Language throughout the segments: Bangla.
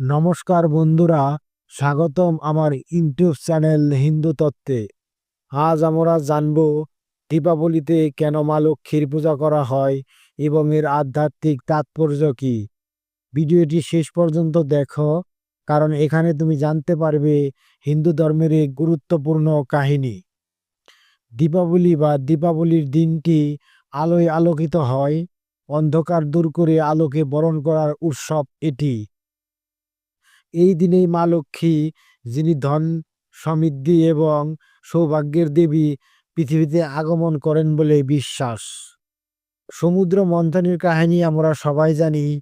নমস্কার বন্ধুরা, স্বাগতম আমার ইউটিউব চ্যানেল হিন্দু তত্ত্বে। আজ আমরা জানব দীপাবলিতে কেন মা লক্ষ্মীর পূজা করা হয় এবং এর আধ্যাত্মিক তাৎপর্য কি? ভিডিওটি শেষ পর্যন্ত দেখো, কারণ এখানে তুমি জানতে পারবে হিন্দু ধর্মের এক গুরুত্বপূর্ণ কাহিনী। দীপাবলি বা দীপাবলির দিনটি আলোয় আলোকিত হয়, অন্ধকার দূর করে আলোকে বরণ করার উৎসব এটি। এই দিনেই মা লক্ষ্মী, যিনি ধন সমৃদ্ধি এবং সৌভাগ্যের দেবী, পৃথিবীতে আগমন করেন বলে বিশ্বাস। সমুদ্র মন্থনের কাহিনী আমরা সবাই জানি।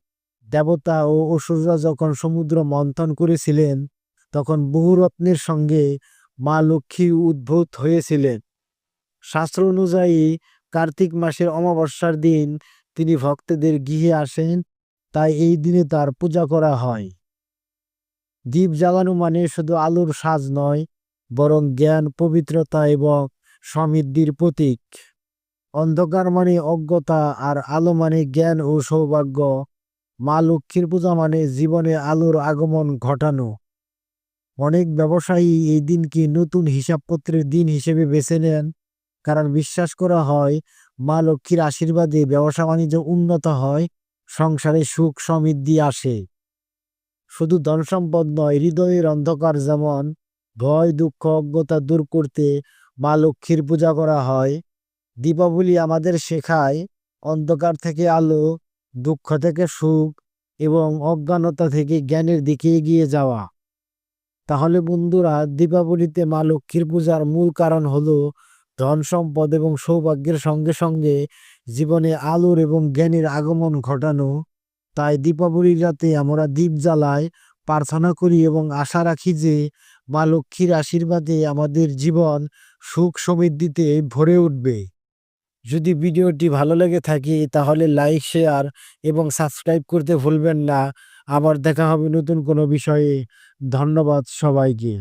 দেবতা ও অসুররা যখন সমুদ্র মন্থন করেছিলেন, তখন বহু রত্নের সঙ্গে মা লক্ষ্মী উদ্ভূত হয়েছিলেন। শাস্ত্র অনুযায়ী, কার্তিক মাসের অমাবস্যার দিন তিনি ভক্তদের গৃহে আসেন, তাই এই দিনে তার পূজা করা হয়। দ্বীপ জ্বালানো মানে শুধু আলোর সাজ নয়, বরং জ্ঞান, পবিত্রতা এবং সমৃদ্ধির প্রতীক। অন্ধকার মানে অজ্ঞতা, আর আলো মানে জ্ঞান ও সৌভাগ্য। মা লক্ষ্মীর পূজা মানে জীবনে আলোর আগমন ঘটানো। অনেক ব্যবসায়ী এই দিনকে নতুন হিসাবপত্রের দিন হিসেবে বেছে নেন, কারণ বিশ্বাস করা হয়, মা লক্ষ্মীর আশীর্বাদে ব্যবসা বাণিজ্য উন্নত হয়, সংসারে সুখ সমৃদ্ধি আসে। শুধু ধন সম্পদ নয়, হৃদয়ের অন্ধকার যেমন ভয়, দুঃখ, অজ্ঞতা দূর করতে মা লক্ষ্মীর পূজা করা হয়। দীপাবলি আমাদের শেখায় অন্ধকার থেকে আলো, দুঃখ থেকে সুখ এবং অজ্ঞানতা থেকে জ্ঞানের দিকে এগিয়ে যাওয়া। তাহলে বন্ধুরা, দীপাবলিতে মা লক্ষ্মীর পূজার মূল কারণ হলো ধন সম্পদ এবং সৌভাগ্যের সঙ্গে সঙ্গে জীবনে আলোর এবং জ্ঞানের আগমন ঘটানো। তাই দীপাবলির রাতে আমরা দীপ জ্বালাই, প্রার্থনা করি এবং আশা রাখি যে মা লক্ষ্মীর আশীর্বাদে আমাদের জীবন সুখ সমৃদ্ধিতে ভরে উঠবে। যদি ভিডিওটি ভালো লেগে থাকে তাহলে লাইক, শেয়ার এবং সাবস্ক্রাইব করতে ভুলবেন না। আবার দেখা হবে নতুন কোনো বিষয়ে। ধন্যবাদ সবাইকে।